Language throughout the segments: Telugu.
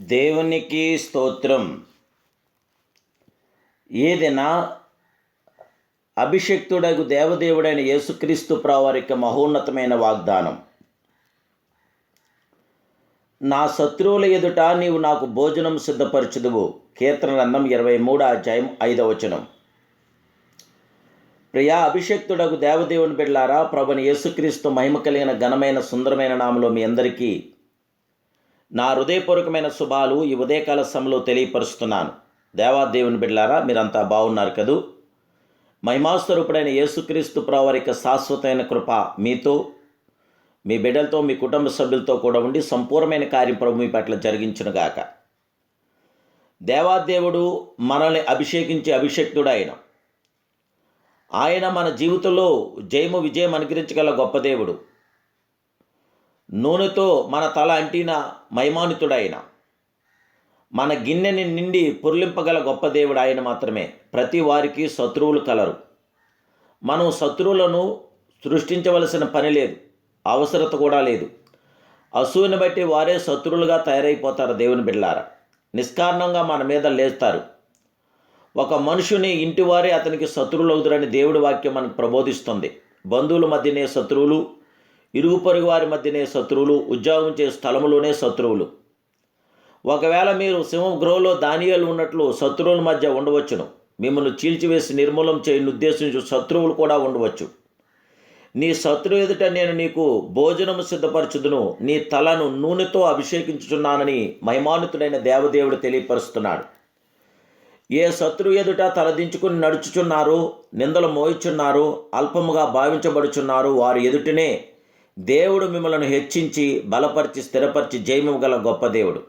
దేవునికి స్తోత్రం. ఏదైనా అభిషక్తుడగు దేవదేవుడైన యేసుక్రీస్తు ప్రావారిక మహోన్నతమైన వాగ్దానం. నా శత్రువుల ఎదుట నీవు నాకు భోజనం సిద్ధపరచుదువు. కీర్తనరంధం ఇరవై మూడు అధ్యాయం ఐదవ వచనం. ప్రియా అభిషక్తుడగు దేవదేవుని బిడ్లారా ప్రభుని యేసుక్రీస్తు మహిమ కలిగిన ఘనమైన సుందరమైన నామలో మీ అందరికీ నా హృదయపూర్వకమైన శుభాలు ఈ ఉదయకాల సమయంలో తెలియపరుస్తున్నాను. దేవాదేవుని బిడ్లారా మీరంతా బాగున్నారు కదూ? మహిమాస్వరూపుడైన యేసుక్రీస్తు ప్రావారిక శాశ్వతమైన కృప మీతో మీ బిడ్డలతో మీ కుటుంబ సభ్యులతో కూడా ఉండి సంపూర్ణమైన కార్యం ప్రభు మీ పట్ల జరిగించునుగాక దేవాదేవుడు మనల్ని అభిషేకించే అభిషక్తుడు ఆయన ఆయన మన జీవితంలో జయము విజయం అనుగ్రహించగల గొప్ప దేవుడు. నూనెతో మన తల అంటిన మైమానితుడైన మన గిన్నెని నిండి పొర్లింపగల గొప్ప దేవుడు ఆయన మాత్రమే. ప్రతి వారికి శత్రువులు కలరు. మనం శత్రువులను సృష్టించవలసిన పని లేదు అవసరత కూడా లేదు. అసూయను బట్టి వారే శత్రువులుగా తయారైపోతారు దేవుని బిడ్డారా నిష్కారణంగా మన మీద లేస్తారు. ఒక మనుషుని ఇంటివారే అతనికి శత్రువులు అవుతారని దేవుడి వాక్యం మనకు ప్రబోధిస్తుంది. బంధువుల మధ్యనే శత్రువులు ఇరుగు పొరుగు వారి మధ్యనే శత్రువులు ఉద్యోగం చేసే స్థలములోనే శత్రువులు. ఒకవేళ మీరు సింహం గృహలో దానియాలు ఉన్నట్లు శత్రువుల మధ్య ఉండవచ్చును. మిమ్మల్ని చీల్చివేసి నిర్మూలం చేయని ఉద్దేశించి శత్రువులు కూడా ఉండవచ్చు. నీ శత్రు ఎదుట నేను నీకు భోజనము సిద్ధపరచుదును. నీ తలను నూనెతో అభిషేకించుచున్నానని మహిమానుతుడైన దేవదేవుడు తెలియపరుస్తున్నాడు. ఏ శత్రు ఎదుట తలదించుకుని నడుచుచున్నారు నిందలు మోయిచున్నారు అల్పముగా భావించబడుచున్నారు వారి ఎదుటనే దేవుడు మిమ్మల్ని హెచ్చించి బలపరిచి స్థిరపరిచి జయము గల గొప్ప దేవుడు.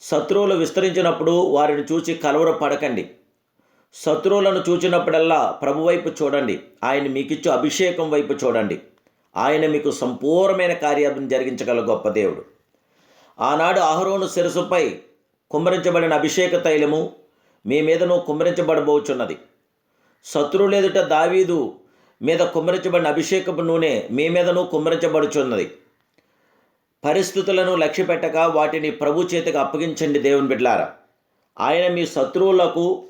శత్రువులు విస్తరించినప్పుడు వారిని చూచి కలవర పడకండి. శత్రువులను చూచినప్పుడల్లా ప్రభు వైపు చూడండి. ఆయన మీకిచ్చు అభిషేకం వైపు చూడండి. ఆయన మీకు సంపూర్ణమైన కార్యాలను జరిగించగల గొప్ప దేవుడు. ఆనాడు అహరోను శిరసుపై కుమ్మరించబడిన అభిషేక తైలము మీ మీదను కుమ్మరించబడబోచున్నది. శత్రువులెదుట దావీదు మీద కుమ్మరించబడిన అభిషేకపు నూనె మీ మీదను కుమ్మరించబడుచున్నది. పరిస్థితులను లక్ష్య పెట్టక వాటిని ప్రభు చేతికి అప్పగించండి దేవుని బిడ్లారా ఆయన మీ శత్రువులకు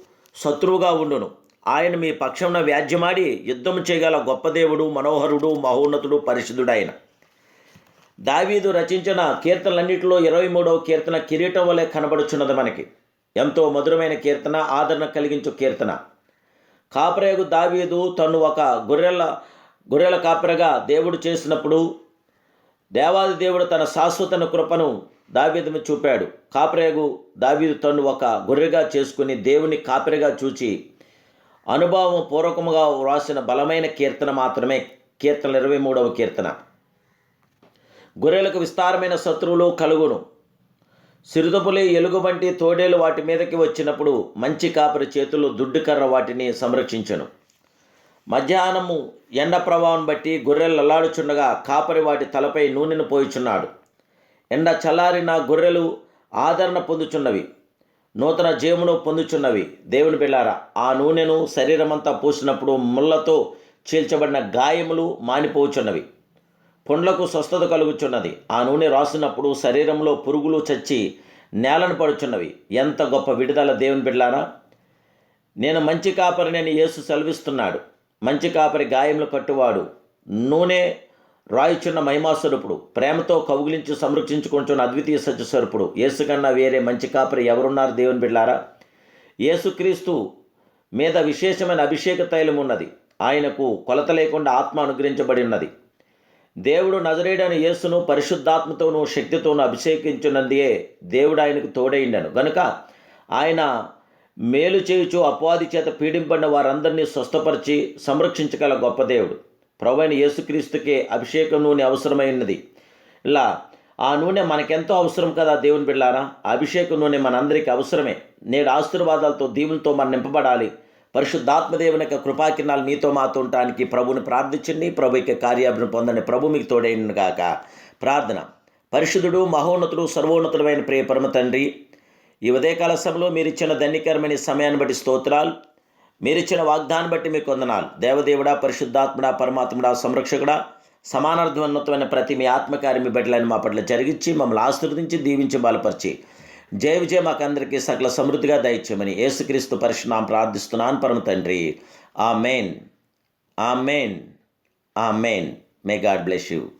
శత్రువుగా ఉండును. ఆయన మీ పక్షమున వ్యాజ్యమాడి యుద్ధం చేయగల గొప్ప దేవుడు మనోహరుడు మహోన్నతుడు పరిశుద్ధుడు ఆయన దావీదు రచించిన కీర్తనలన్నింటిలో ఇరవై మూడవ కీర్తన కిరీటం వలె కనబడుచున్నది మనకి. ఎంతో మధురమైన కీర్తన ఆదరణ కలిగించు కీర్తన. కాపరేగు దావీదు తను ఒక గొర్రెల గొర్రెల కాపరగా దేవుడు చేసినప్పుడు దేవాది దేవుడు తన శాశ్వతన కృపను దావీదు చూపాడు. కాపరేగు దావీదు తను ఒక గొర్రెగా చేసుకుని దేవుని కాపరిగా చూచి అనుభవం పూర్వకముగా వ్రాసిన బలమైన కీర్తన మాత్రమే. కీర్తన ఇరవై మూడవ కీర్తన. గొర్రెలకు విస్తారమైన శత్రువులు కలుగును. సిరుదపులి ఎలుగు వంటి తోడేలు వాటి మీదకి వచ్చినప్పుడు మంచి కాపరి చేతులు దుడ్డుకర్ర వాటిని సంరక్షించను. మధ్యాహ్నము ఎండ ప్రభావం బట్టి గొర్రెలు అల్లాడుచుండగా కాపరి వాటి తలపై నూనెను పోయిచున్నాడు. ఎండ చల్లారిన గొర్రెలు ఆదరణ పొందుచున్నవి. నూతన జీవమును పొందుచున్నవి. దేవుని బిళ్ళారా ఆ నూనెను శరీరమంతా పూసినప్పుడు ముళ్ళతో చీల్చబడిన గాయములు మానిపోచున్నవి. పుండ్లకు స్వస్థత కలుగుచున్నది. ఆ నూనె రాసినప్పుడు శరీరంలో పురుగులు చచ్చి నేలను పడుచున్నవి. ఎంత గొప్ప విడుదల దేవుని బిడ్లారా! నేను మంచి కాపరి నేను యేసు సెలవిస్తున్నాడు. మంచి కాపరి గాయములు కట్టువాడు. నూనె రాయిచున్న మహిమాస్వరూపుడు ప్రేమతో కౌగిలించి సంరక్షించుకుంటున్న అద్వితీయ సత్యస్వరూపుడు యేసు కన్నా వేరే మంచి కాపరి ఎవరున్నారు దేవుని బిడ్డారా యేసుక్రీస్తు మీద విశేషమైన అభిషేక తైలం ఉన్నది ఆయనకు కొలత లేకుండా ఆత్మ అనుగ్రహించబడి ఉన్నది. దేవుడు నజరేడని యేసును పరిశుద్ధాత్మతోనూ శక్తితోనూ అభిషేకించినందుయే దేవుడు ఆయనకు తోడైండను గనుక ఆయన మేలు చేయుచు అపవాది చేత పీడింపడిన వారందరినీ స్వస్థపరిచి సంరక్షించగల గొప్ప దేవుడు. ప్రవైన యేసుక్రీస్తుకే అభిషేకం నూనె అవసరమైనది. ఇలా ఆ నూనె మనకెంతో అవసరం కదా దేవుని బిళ్ళారా అభిషేకం నూనె మనందరికీ అవసరమే. నేడు ఆశీర్వాదాలతో దీవులతో మనం నింపబడాలి. పరిశుద్ధాత్మదేవుని యొక్క కృపాకిరణాలు మీతో మాతో ఉండటానికి ప్రభుని ప్రార్థించండి. ప్రభు యొక్క కార్యాభిని పొందండి. ప్రభు మీకు తోడైన గాక. ప్రార్థన. పరిశుద్ధుడు మహోన్నతుడు సర్వోన్నతుడమైన ప్రియ పరమ తండ్రి ఈ ఉదయకాల సమయంలో మీరు ఇచ్చిన ధన్యకరమైన సమయాన్ని బట్టి స్తోత్రాలు. మీరిచ్చిన వాగ్దాన్ని బట్టి మీకు వందనాలు. దేవదేవుడా పరిశుద్ధాత్ముడా పరమాత్ముడా సంరక్షకుడా సమానార్థవంతమైన ప్రతి మీ ఆత్మకార్యం మీ మా పట్ల జరిగించి మమ్మల్ని ఆశీర్వదించి దీవించి బలపరిచి జయ విజయ మాకందరికీ సకల సమృద్ధిగా దయచేయమని యేసుక్రీస్తు పరిశునాం ప్రార్థిస్తున్నాను పరమ తండ్రి. ఆ మెయిన్ ఆ మెయిన్ ఆ main may God bless you.